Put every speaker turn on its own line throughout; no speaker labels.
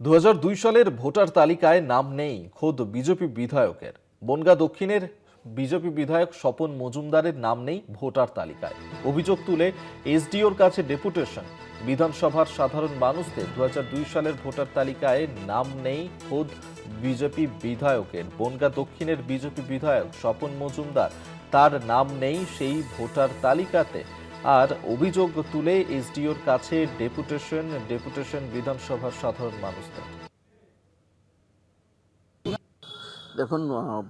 দু সালের ভোটার তালিকায় নাম নেই খোদ বিজেপি বিধায়কের। বনগা দক্ষিণের বিজেপি বিধায়ক স্বপন মজুমদারের নাম নেই ভোটার তালিকায়। অভিযোগ তুলে এসডিওর কাছে ডেপুটেশন। বিধানসভার সাধারণ মানুষদের দু সালের ভোটার তালিকায় নাম নেই খোদ বিজেপি বিধায়কের। বনগা দক্ষিণের বিজেপি বিধায়ক স্বপন মজুমদার, তার নাম নেই সেই ভোটার তালিকাতে। আর অভিযোগ তুলে এসডিওর কাছে ডেপুটেশন ডেপুটেশন বিধানসভার সাধারণ মানুষদের।
দেখুন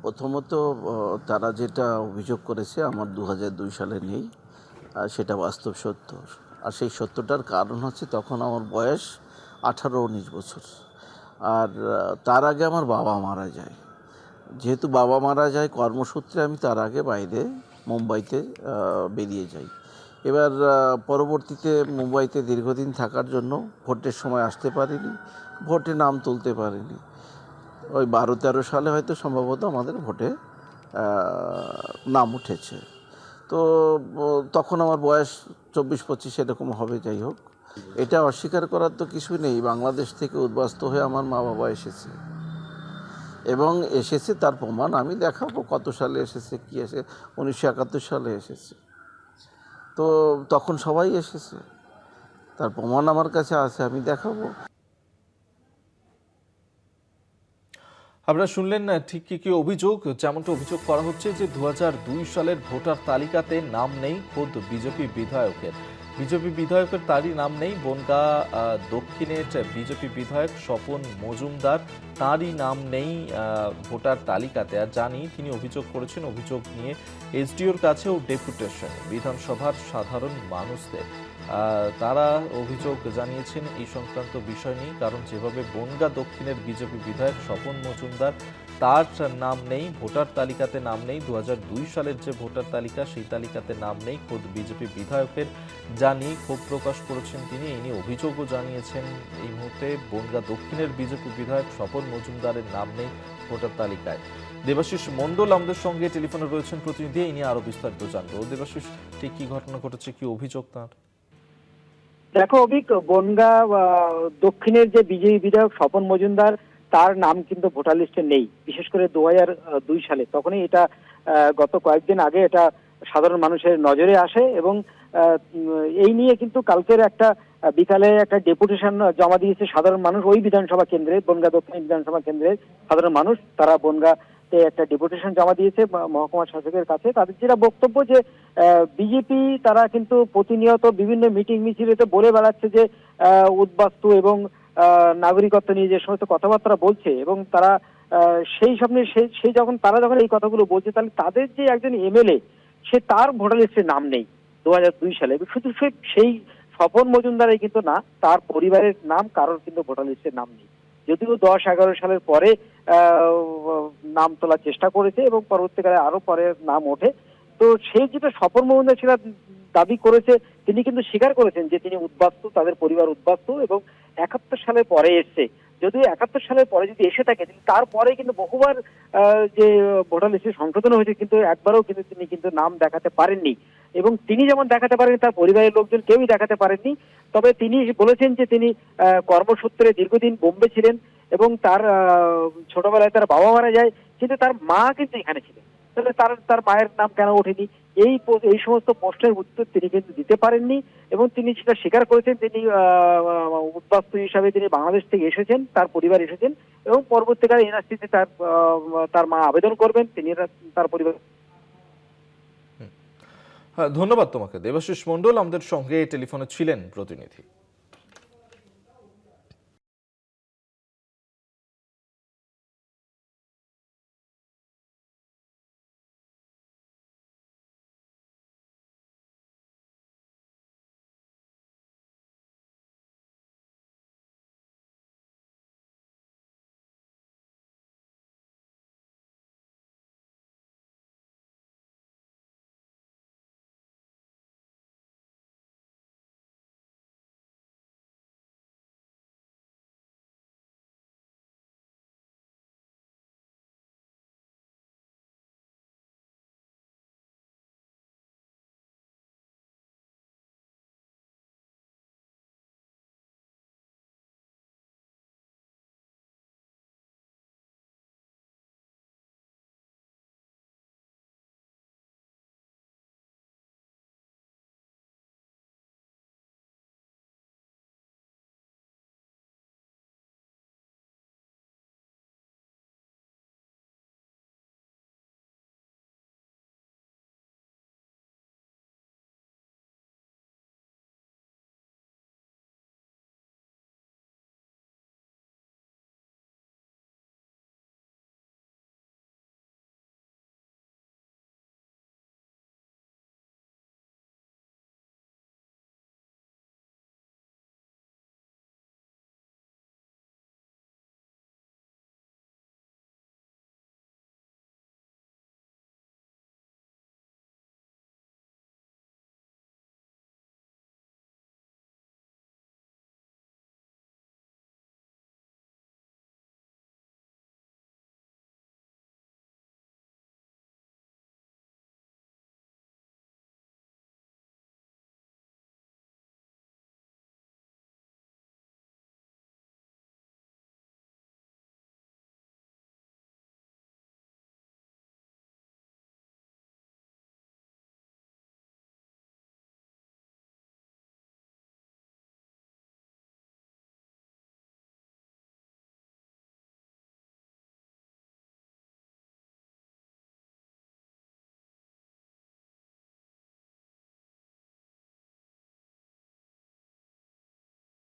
প্রথমত তারা যেটা অভিযোগ করেছে আমার দু সালে নেই সেটা বাস্তব সত্য। আর সেই সত্যটার কারণ হচ্ছে তখন আমার বয়স আঠারো, উনিশ বছর। আর তার আগে আমার বাবা মারা যায়। যেহেতু বাবা মারা যায়, কর্মসূত্রে আমি তার আগে বাইরে, মুম্বাইতে বেরিয়ে যাই। এবার পরবর্তীতে মুম্বাইতে দীর্ঘদিন থাকার জন্য ভোটের সময় আসতে পারিনি, ভোটে নাম তুলতে পারিনি। ওই বারো তেরো সালে হয়তো সম্ভবত আমাদের ভোটে নাম উঠেছে। তো তখন আমার বয়স চব্বিশ পঁচিশ এরকম হবে, যাই হোক। এটা অস্বীকার করার তো কিছু নেই, বাংলাদেশ থেকে উদ্বাস্ত হয়ে আমার মা বাবা এসেছে। এবং এসেছে তার প্রমাণ আমি দেখাবো কত সালে এসেছে, কি এসে, উনিশশো একাত্তর সালে এসেছে। তো তখন সবাই এসেছে। তার প্রমাণ আমার কাছে আছে, আমি দেখাবো।
আপনারা শুনলেন না, ঠিক কি কি অভিযোগ? যেমনটা অভিযোগ করা হচ্ছে যে, দু হাজার দুই সালের ভোটার তালিকাতে নাম নেই খোদ বিজেপি বিধায়কের। বিজেপি বিধায়কের তারই নাম নেই, বনগা দক্ষিণের বিজেপি বিধায়ক স্বপন মজুমদার তারই নাম নেই ভোটার তালিকাতে। আর জানি, তিনি অভিযোগ করেছেন, অভিযোগ নিয়ে এসডিওর কাছেও ডেপুটেশন, বিধানসভার সাধারণ মানুষদের। তারা অভিযোগ জানিয়েছেন, এই সংক্রান্ত বিষয় নিয়ে, কারণ যেভাবে বনগা দক্ষিণের বিজেপি বিধায়ক স্বপন মজুমদার তার নাম নেই, ভোটার তালিকাতে নাম নেই দুই হাজার দুই সালের যে ভোটার তালিকা, সেই তালিকাতে নাম নেই, খোদ বিজেপি বিধায়কের যা নিয়ে ক্ষোভ প্রকাশ করেছেন তিনি, এই নিয়ে অভিযোগও জানিয়েছেন এই মুহূর্তে বনগা দক্ষিণের বিজেপি বিধায়ক স্বপন মজুমদারের নাম নেই ভোটার তালিকায়। দেবাশিস মণ্ডল আমাদের সঙ্গে টেলিফোনে রয়েছেন প্রতিনিধি, এই নিয়ে আরও বিস্তারিত জানব। দেবাশিস, ঠিক কি ঘটনা ঘটেছে, কি অভিযোগ তার?
দেখো অভিক, বনগা দক্ষিণের যে বিজেপি বিধায়ক স্বপন মজুমদার তার নাম কিন্তু ভোটার লিস্টে নেই। বিশেষ করে দু হাজার দুই সালে। তখনই এটা গত কয়েকদিন আগে এটা সাধারণ মানুষের নজরে আসে এবং এই নিয়ে কিন্তু কালকের একটা বিকালে একটা ডেপুটেশন জমা দিয়েছে সাধারণ মানুষ ওই বিধানসভা কেন্দ্রে, বনগা দক্ষিণ বিধানসভা কেন্দ্রের সাধারণ মানুষ। তারা বনগা একটা ডেপুটেশন জমা দিয়েছে মহকুমা শাসকের কাছে। তাদের যেটা বক্তব্য যে বিজেপি তারা কিন্তু প্রতিনিয়ত বিভিন্ন মিটিং মিছিলেতে বলে বেড়াচ্ছে যে উদ্বাস্তু এবং নাগরিকত্ব নিয়ে যে সমস্ত কথাবার্তা বলছে এবং তারা সেই সামনে সেই যখন, তারা যখন এই কথাগুলো বলছে, তাহলে তাদের যে একজন এমএলএ, সে তার ভোটার লিস্টে নাম নেই দু দুই সালে। শুধু সেই স্বপন মজুমদারের কিন্তু না, তার পরিবারের নাম কারোর কিন্তু ভোটার লিস্টে নাম নেই। যদিও দশ এগারো সালের পরে নাম তোলার চেষ্টা করেছে এবং পরবর্তীকালে আরও পরে নাম ওঠে। তো সেই যেটা স্বপন মজুমদার দাবি করেছে, তিনি কিন্তু স্বীকার করেছেন যে তিনি উদ্বাস্ত, তাদের পরিবার উদ্বাস্ত এবং একাত্তর সালের পরে এসছে। যদিও একাত্তর সালের পরে যদি এসে থাকে, তিনি তারপরে কিন্তু বহুবার যে ভোটার লিস্টে সংশোধন হয়েছে, কিন্তু একবারও কিন্তু তিনি কিন্তু নাম দেখাতে পারেননি। এবং তিনি যেমন দেখাতে পারেননি, তার পরিবারের লোকজন কেউই দেখাতে পারেননি। তবে তিনি বলেছেন যে তিনি কর্মসূত্রে দীর্ঘদিন বোম্বে ছিলেন এবং তার ছোটবেলায় তার বাবা মারা যায়, কিন্তু তার মা কিন্তু এখানে ছিলেন। তাহলে তার তার মায়ের নাম কেন ওঠেনি? এই এই সমস্ত প্রশ্নের উত্তর তিনি কিন্তু দিতে পারেননি এবং তিনি সেটা স্বীকার করেছেন। তিনি উদ্বাস্তু হিসাবে তিনি বাংলাদেশ থেকে এসেছেন, তার পরিবার এসেছেন এবং পরবর্তীকালে এনআরসিতে তার তার মা আবেদন করবেন। তিনি তার পরিবার
হ্যাঁ ধন্যবাদ তোমাকে। দেবাশিস মণ্ডল আমাদের সঙ্গে টেলিফোনে ছিলেন প্রতিনিধি।